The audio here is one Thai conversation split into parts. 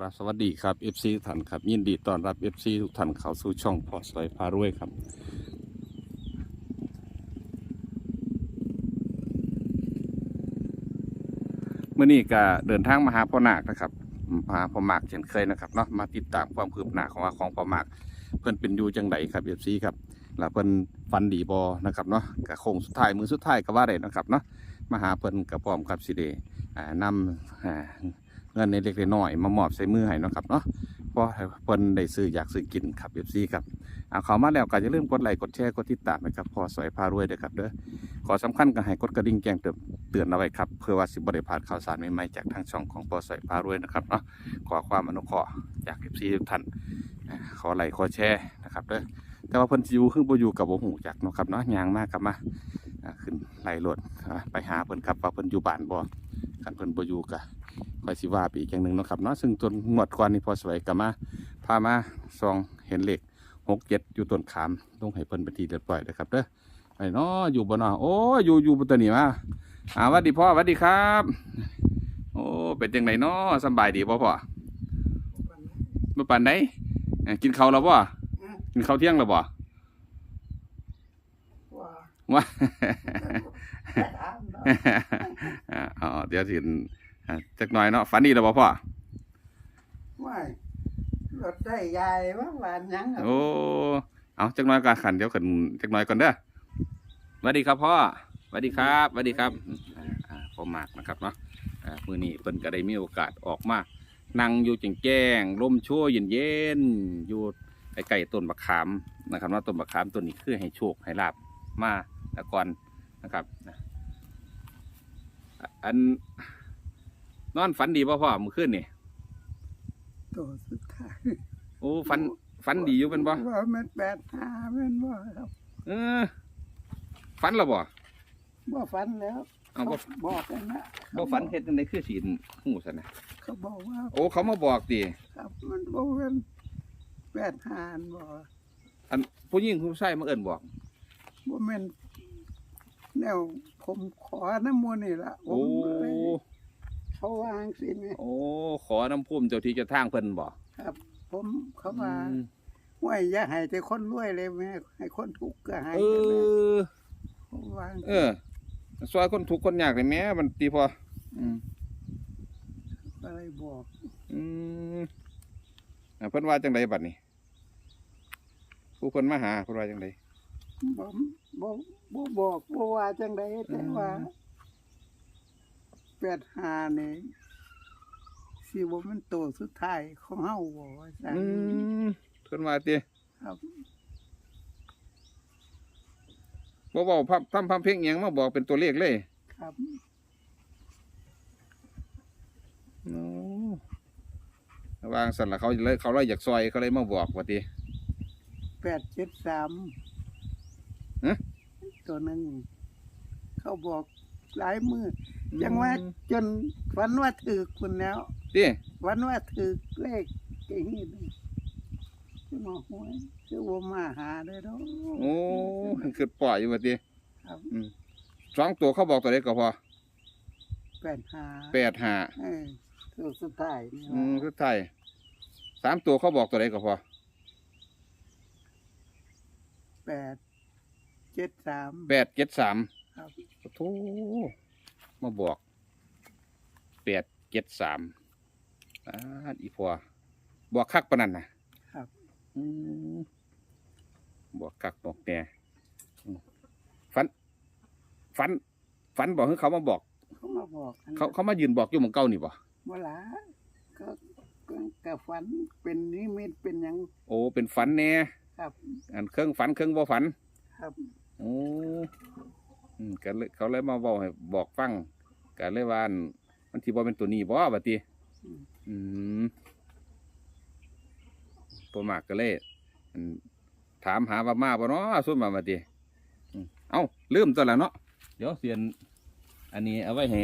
ครับสวัสดีครับ FC ทุกท่านครับ ยินดีต้อนรับ FC ทุกท่านเข้าสู่ช่องพอสวยพารวยครับ เมื่อนี้ก็เดินทางมาหาพ่อนาคนะครับมาหาพ่อมากเช่นเคยนะครับเนาะมาติดตามความคืบหน้าของว่าของพ่อมาก เพิ่อนเป็นอยู่จังไดครับ FC ครับแล้วเพิ่นฟันดีบอนะครับเนาะกับโค้งสุดท้ายมือสุดท้ายก็ว่าได้นะครับเนาะมาหาเพิ่อนกับพร้อมกับสิเดนำ เงินในเล็กๆน้อยมามอบใส่มือให้นะครับเนาะเพราะเพิ่นได้ซื้ออยากซื้อกินครับเอฟซีครับเอาเขามาแล้วก็อย่าลืมกดไลค์กดแชร์กดติดตามนะครับพอสวยพารวยเด้อครับเด้อขอสำคัญก็ให้กดกระดิ่งแจ้งเตือนเตือนเอาไว้ครับเพื่อว่าสิบ่ได้พลาดข่าวสารใหม่ๆจากทางช่องของพอสวยพารวยนะครับเนาะขอความอนุเคราะห์จากเอฟซีทุกท่านขอไลค์ขอแชร์นะครับเด้อแต่ว่าเพิ่นสิอยู่คือบ่อยู่กับบ่ฮู้จักเนาะครับเนาะยางมากครับมาขึ้นไล่รถไปหาเพิ่นครับว่าเพิ่นอยู่บ้านบ่คันเพิ่นบ่อยู่ก็ คอยสิว่าไปอีกอย่างหนึ่งเนาะครับเนาะซึ่งต้นงวดก่อนนี่พอสวยกับมาพามาซองเห็นเหล็กหกเจ็ดอยู่ต้นขามต้องให้เพิ่นเป็นทีเรียบร้อยเลยครับเด้อไอ้เนาะอยู่บ่เนาะโอ้อยู่อยู่บนตัวนี้มาอ่าหวัดดีพ่อหวัดดีครับ โอ้เป็นจังไดเนาะสำบายดีบ่พ่อบ่ปานใดเอ้ยกินข้าวแล้วบ่กินข้าวเที่ยงแล้วบ่ว่าว่าถามเนาะอ่าอ๋อเดี๋ยวสิ อ่าจักหน่อยเนาะฝันดีแล้วบ่พ่อ ว่ารถได้ยายว่าหวานหยังอะโอ้ เอาจักหน้อยก่อนขันเดี๋ยวขันจักหน้อยก่อนเด้อสวัสดีครับพ่อสวัสดีครับสวัสดีครับอ่าอ่าพ่อมากนะครับเนาะอ่ามือนี้เพิ่นก็ได้มีโอกาสออกมา นั่งอยู่แจ้งแจ้งๆลมชั่วเย็นเย็นๆอยู่ใกล้ๆต้นมะขามนะครับว่าต้นมะขามต้นนี้คือให้โชคให้ลาบมาแต่ก่อนนะครับอะอัน นอนฝันดีป่ะพ่อเมื่อคืนนี่ตัวสุดท้ายโอ้ฝันฝันดีอยู่เป็นบ่ว่ามันแปดห้าแม่นบ่ครับเออฝันแล้วบ่บ่ฝันแล้วเอาบ่เขาบอกกันนะบ่ฝันเฮ็ดจังไดคือสิฮู้ซะนะเขาบอกว่า โอ้เขามาบอกติครับมันบ่เป็นแปดห้าบ่อันผู้หญิงผู้ชายมาเอิ้นบอกบ่แม่นแนวผมขอน้ำมูลนี่ล่ะผโอ้ม เลยเขาวางสิแม่โอ้ ขอน้ำพุ่มเจ้าที่เจ้าทางเพิ่นบ่ครับ ผมเขาว่าอืมว่าอย่าให้แต่คนรวยเลยแม่ให้คนทุกข์ก็ให้เอแม่อ ผมวางเออซอยคนทุกข์คนยากเลยแหม่มันตีพอ อืม อะไรบอกอืมอ่าเพิ่นว่าจังไดบัดนี้ ผู้เพิ่นมาหาเพิ่นว่าจังได บ่บ่บ่บอกบ่ว่าจังไดแต่อืมว่า แปดหานี่สิว่ามันโตสุดท้ายของเฮาบ่ว่าซั่นอืมเพิ่นว่าติครับบ่เว้าพับทำพับเพลงอิหยังมาบอกเป็นตัวเลขเลยครับโอ้วางสั่นละเขาเลยเขาเลยอยากซอยเขาเลยมาบอกว่าติ แปดเจ็ดสามฮะ ตัวหนึงเขาบอก หลายมือจังว่าจนฝันว่าถือคุณแล้วติฝันว่าถือเลขไอ้นี่นี่คือมาหวยคือว่ามาหาได้ดอกโอ้คือปล่อยอยู่ว่าติครับสองตัวเขาบอกตัวเลขก็พอแปดหาแปดห้าเออตัวสุดท้ายนี่อืมว่าคือไทยสามตัวเขาบอกตัวเลขก็พอแปดเจ็ดสามแปดเจ็ดสามครับ โอ้โหมาบอกแปดเจ็ดสามอ่าอีพอบอกคักปานนั้นนะครับอืมบอกคักบอกแน่อืมฝันฝันฝันบอกให้เขามาบอก เขามาบอกอันเขาเขามายืนบอกอยู่หมองเก้านี่บ่เวลาก็ก็ก็ฝันเป็นนิมิตเป็นหยังโอ้เป็นฝันแน่ครับ อันเครื่องฝันเครื่องบ่ฝันครับ โอ้ อืมก็เลยเขาเลยมาบอกให้บอกฟังก็เลยว่าอั่นมันที่บ่เป็นตัวนี้บ่บัดนี้อืม อืมตัวมากก็เลยอั่นถามหาว่ามาบ่เนาะส่วนมาบัดนี้อืมเอ้าลืมตัวแล้วเนาะเดี๋ยวเสียน อันนี้เอาไว้ให้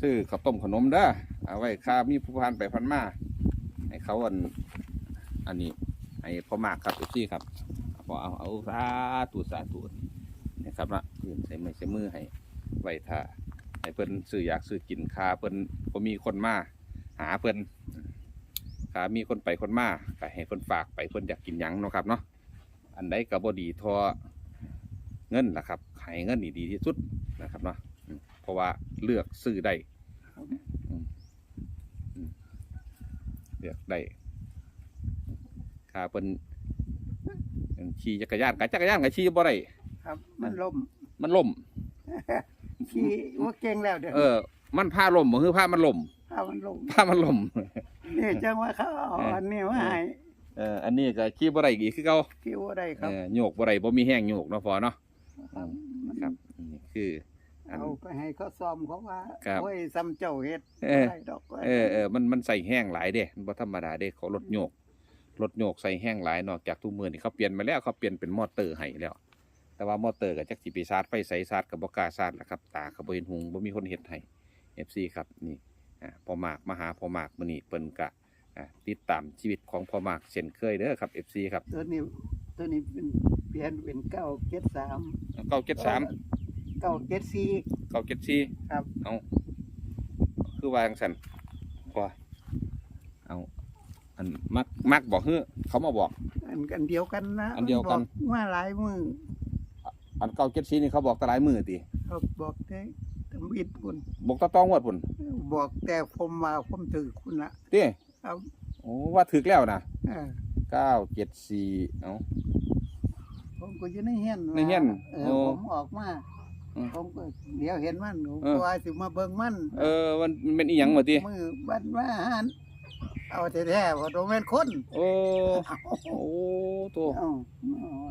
ซื้อข้าวต้มขนมเด้อเอาไว้ค่ามีผู้พันไปพันมาให้เขาอัน อันนี้ให้พ่อมากครับพี่ครับพอเอาเอาสาธุสาธุ นะครับนะเพื่นใส่ไม้ใส่มือให้ไว้ท่าให้เพิ่นซื้ออยากซื้อกินคาเพิ่นบ่มีคนมาหาเพิ่นครับมีคนไปคนมาก็ให้คนฝากไปคนอยากกินหยังเนาะครับเนาะอันใดก็บ่ดีทอเงินล่ะครับให้เงินนี่ดีที่สุดนะครับเนาะเพราะว่าเลือกซื้อได้เลือกได้คาเพิ่นขี่จักรยานกับจักรยานกับขี่บ่ได้ ครับ มันล่ม มันล่ม ขี่ว่าเก่งแล้วเดี๋ยวเออ มันผ้าล่มบ่คือผ้ามันล่มถ้ามันล่มผ้ามันล่มนี่จังว่าเขาเอาเอออัอันนี้มาให้เอออันนี้ก็ขี่บ่ได้อีกคือเก่าที่ว่าได้คเอรับอโยกบ่ได้บ่มีแห้งโยกเนาะพอเนาะครับมันครับนี่คืออันเอาไปให้เขาซ่อมเขาว่าครับโอ้ยซ้ำเจ้าเฮ็ดเออได้ดอกว่าเออเออมันมันใส่แห้งหลายเด้มันบ่ธรรมดาเด้เขารถโยกรถโยกใส่แห้งหลายนอกจากทุกมือนี่เขาเปลี่ยนมาแล้วเขาเปลี่ยนเป็นมอเตอร์ให้แล้ว แต่ว่ามอเตอร์ก็จักสิไปชาร์จไฟใส่ชาร์จก็บ่กล้าชาร์จล่ะครับ ตาก็บ่เห็นหุงบ่มีคนเฮ็ดให้ FC ครับนี่อ่าพ่อมากมาหาพ่อมากมื้อนี้เพิ่นก็อ่าติดตามชีวิตของพ่อมากเช่นเคยเด้อครับ FC ครับตัวนี้ตัวนี้เป็นเปลี่ยนเป็นเก้าเจ็ดสาม973เก้าเจ็ดสี่974ครับเอาคือว่าจังซั่นก็เอาอันมักมักบอกเฮ้อเขามาบอก อันกันเดียวกันนะอันเดียวกันบอว่าหลายมือ อันเก้าเจ็ดสีนี่เขาบอกแตหลายมือติเขาบอกแต่ตำบิดคุณบอกตะตองวดพุ่นบอกแต่ผมมาผมถือคุณละติครับโอ้ว่าถึกแล้วนะเออเก้าเจ็ดสี่เอาผมก็อยู่ในเฮียนในเฮียนเออโอ้ผมออกมาอืมผมก็เดี๋ยวเห็นมันผมเออ ก็ว่าสิมาเบิ่งมันเออมันมันเป็นอีหยังบ่ติมือบันว่าหันเอาแท้ๆว่าโดนแม่นคนโอ้เอาโอ้ตัวเอาเอา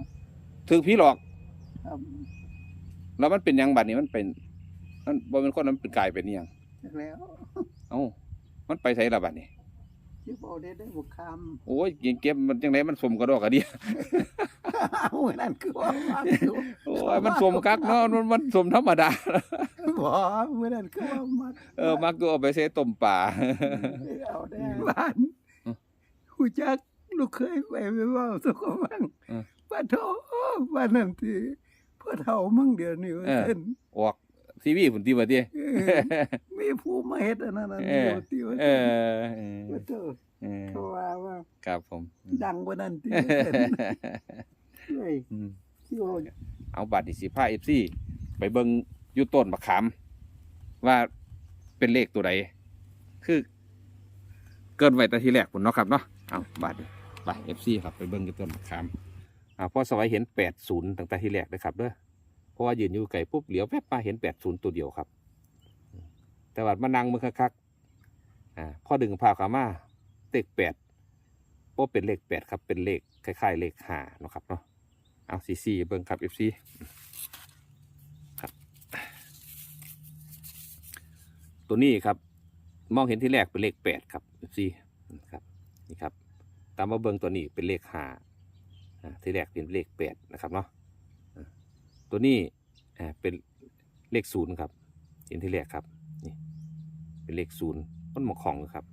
ถึกผีหลอก ครับแล้วมันเป็นหยังบัดนี้มันเป็น มันบ่เป็นคนมันเป็นกลายเป็นอีหยังจักแล้วเอ้ามันไปไสล่ะบัดนี้ชิบเอาได้ได้บุกคโอ้ยเก็บเก็บมันจังไดมันสมกระดอกกระเดียำเอานั่นคือว่ามาอยู่โอ้ยมันสมคักเนาะมันมันสมธรรมดา บ่เมื่อนั้นคือว่ามาเออมักตัวเอาไปใส่ต้มป่า เอาได้บ้านอืมหูจักลูกเคยไปไปเว่าสุขมังอืมป้าโทบ้านนั่น ที่พ่อเฒ่ามึงเดี๋ยวนี้ว่าเออเพิ่นออกทีวีพุ่นติบ่ติเออมีผู้มาเฮ็ดอันนั้นอันเอนี้อว่าที่ว่าเออเออว่าเจ้าเออเขาว่าว่าครับผม ดังกว่านั้นที่เฮ้ยอืมที่ว่าเอาบัตรดิสิผ้าเอฟซีไปเบิงอยู่ต้นมะขาม ว่าเป็นเลขตัวใดคือ เกินไว้แต่ทีแรกผมเนาะครับเนาะเอาบัตรไปเอฟซีครับไปเบิงอยู่ต้นมะขามอ่า พอสวัยเห็นแปดศูนย์ตั้งแต่ที่แรกเลยครับเด้อเพราะว่ายืนอยู่ไกลปุ๊บเหลียวแวบมาเห็นแปดศูนย์ตัวเดียวครับ แต่ว่ามานั่งมือคักๆอ่าพอดึงผ้าขามาเลขแปดพบเป็นเลขแปดครับเป็นเลขคล้ายๆ เลขห้านะครับเนาะเอาซีซีเบิ้งครับเอฟซีครับตัวนี้ครับมองเห็นที่แรกเป็นเลขแปดครับเอฟซีครับนี่ครับตามมาเบิ้งตัวนี้เป็นเลขห้า ที่แรกเป็นเลขแปดนะครับเนาะตัวนี้อ่าเป็นเลขศูนย์ครับเห็นที่แรกครับนี่เป็นเลขศูนย์มันหมกของครับ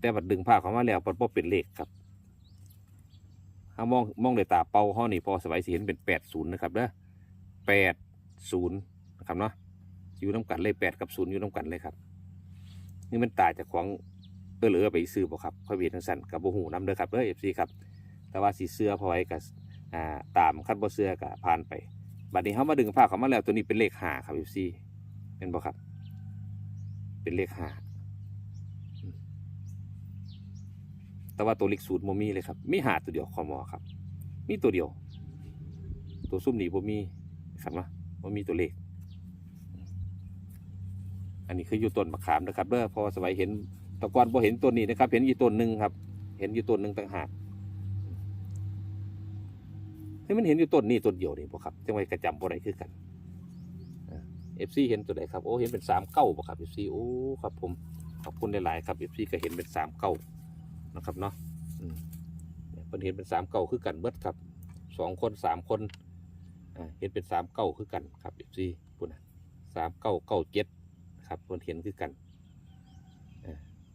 แต่บัดดึงผ้าเขามาแล้วมันบ่เป็นเลขครับถ้ามองมองด้วยตาเป่าห้อนี่พอสบายสีเห็นเป็นแปดศูนย์นะครับเด้อแปดศูนย์นะครับเนาะอยู่น้ำกันเลยแปดกับศูนย์อยู่น้ำกันเลยครับ นี่มันตายจากของเออเหลือไปซื้อบ่ครับค่อยเวียนทั้งสันกับโบหูน้ำเด้อครับเด้อเอฟซีครับ แต่ว่าสีเสื้อพอไว้กับตามคัดบ่เสื้อกับผ่านไป บัดนี้เขามาดึงผ้าเขามาแล้วตัวนี้เป็นเลขหาครับเอฟซีเป็นบ่ครับ เป็นเลขหาแต่ว่าตัวเลขศูนย์โมมีเลยครับมีหาตัวเดียวคอมอครับ มีตัวเดียว ตัวซุ่มหนีโมมีครับนะโมมีตัวเลข อันนี้คืออยู่ต้นมะขามนะครับเด้อพอสมัยเห็นตะกอนพอเห็นต้นนี้นะครับ เห็นอยู่ต้นหนึ่งครับ เห็นอยู่ต้นหนึ่งต่างหาก ให้มันเห็นอยู่ต้นนี้ต้นเดียวนี่บ่ครับจังไว้กระจำบ่ได้คือกันเอฟซีเห็นตัวใดครับโอ้เห็นเป็นสามเก้าบ่ครับเอฟซีโอ้ครับผมขอบคุณหลายๆครับเอฟซีก็เห็นเป็นสามเก้านะครับเนาะเนี่ยเพิ่นเห็นเป็นสามเก้าคือกันเบิดครับสองคนสามคนเห็นเป็นสามเก้าคือกันครับเอฟซีปุ่นนสามเก้าเก้าเจ็ดครับเพิ่นเห็นคือกัน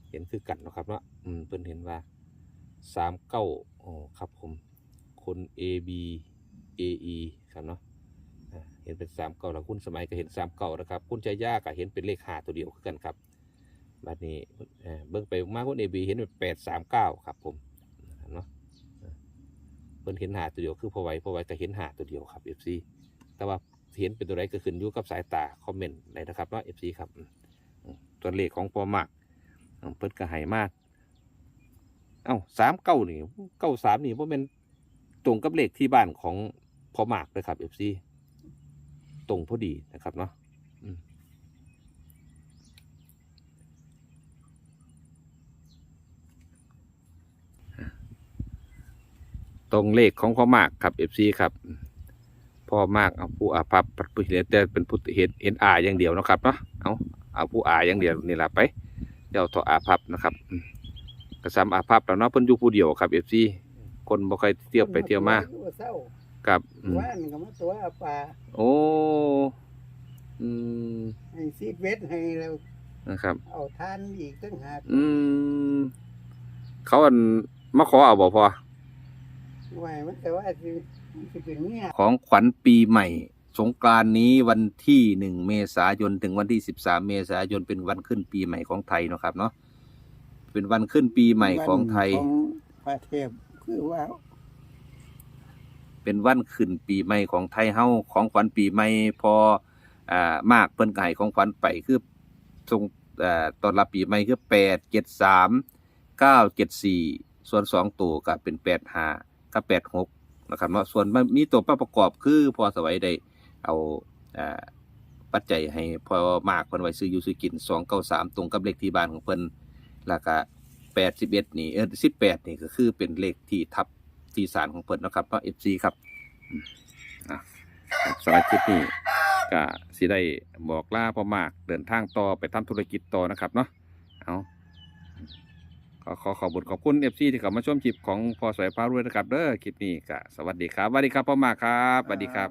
เห็นคือกันนะครับเนาะอืมเพิ่นเห็นว่าสามเก้าโอ๋อครับผม คน A B A E ครับเนาะเห็นเป็นสามเก้าแล้วคุณสมัยก็เห็นสามเก้านะครับคุณใจยากก็เห็นเป็นเลขหาตัวเดียวกันครับบัดนี้เอ่อเบิ่งไปมากกว่าเอบีเห็นเป็นแปดสามเก้าครับผมเนาะเพิ่นเห็นหาตัวเดียวคือพอไหวพอไหวก็เห็นหาตัวเดียวครับเอฟซีแต่ว่าเห็นเป็นตัวไรก็ขึ้นอยู่กับสายตาคอมเมนต์เลยนะครับเนาะเอฟซีครับตัวเลขของพอมากเพิ่นก็ให้มากเอ้าสามเก้านี่เก้าสามนี่ว่าเป็น ตรงกับเลขที่บ้านของพ่อมากเลยครับเอฟซีตรงพอดีนะครับเนาะตรงเลขของพ่อมากครับเอฟซีครับพ่อมากเอาผู้อาภัพผู้เห็นแต่เป็นผู้เห็นเห็นอาอย่างเดียวนะครับเนาะเอาเอาผู้อาอย่างเดียวนี่แหละไปเดี๋ยวต่ออาภัพนะครับกระซำอาภัพแล้วเนาะเพิ่นอยู่ผู้เดียวครับเอฟซี คนบ่ค่อยเที่ยวไปเที่ยวมาอยู่เศร้ากับอืมว่านก็มาตัวปลาโอ้อืมให้ซีดเวทให้แล้วนะครับ เอาทานอีกตั้งหากอืมเขาอันมาขอเอาบ่พอไว้มันแต่ว่าสิมันสิเป็นเมียของขวัญปีใหม่ สงกรานต์นี้วันที่หนึ่งเมษายนถึงวันที่สิบสามเมษายนเป็นวันขึ้นปีใหม่ของไทยเนาะครับเนาะเป็นวันขึ้นปีใหม่ของไทย ของพระเทพ คือว่าเป็นวันขึ้นปีใหม่ของไทยเฮาของขวัญปีใหม่พออ่ามากเพิ่นก็ให้ของขวัญไปคือทรงอ่าตอนรับปีใหม่คือ8 7 3 9 7 4ส่วน2ตัวก็เป็น8 5กับ8 6นะครับเนาะส่วนมันมีตัวประกอบคือพอสวัยได้เอาอ่าปัจจัยให้พอมากเพิ่นไว้ซื้ออยู่ซื้อกิน293ตรงกับเลขที่บ้านของเพิ่นแล้วก็ 81นี่เออ18นี่ก็คือเป็นเลขที่ทับที่สารของเพิ่นนะครับเนาะ FC ครับอะสำหรับคลิปนี้ก็สิได้บอกลาพ่อมากเดินทางต่อไปทำธุรกิจต่อนะครับเนาะเอาขอขอขอบุญขอบคุณ FC ที่เข้ามาชมคลิปของพอสวยพารวยนะครับเด้อคลิปนี้ก็สวัสดีครับสวัสดีครับพ่อมากครับสวัสดีครับ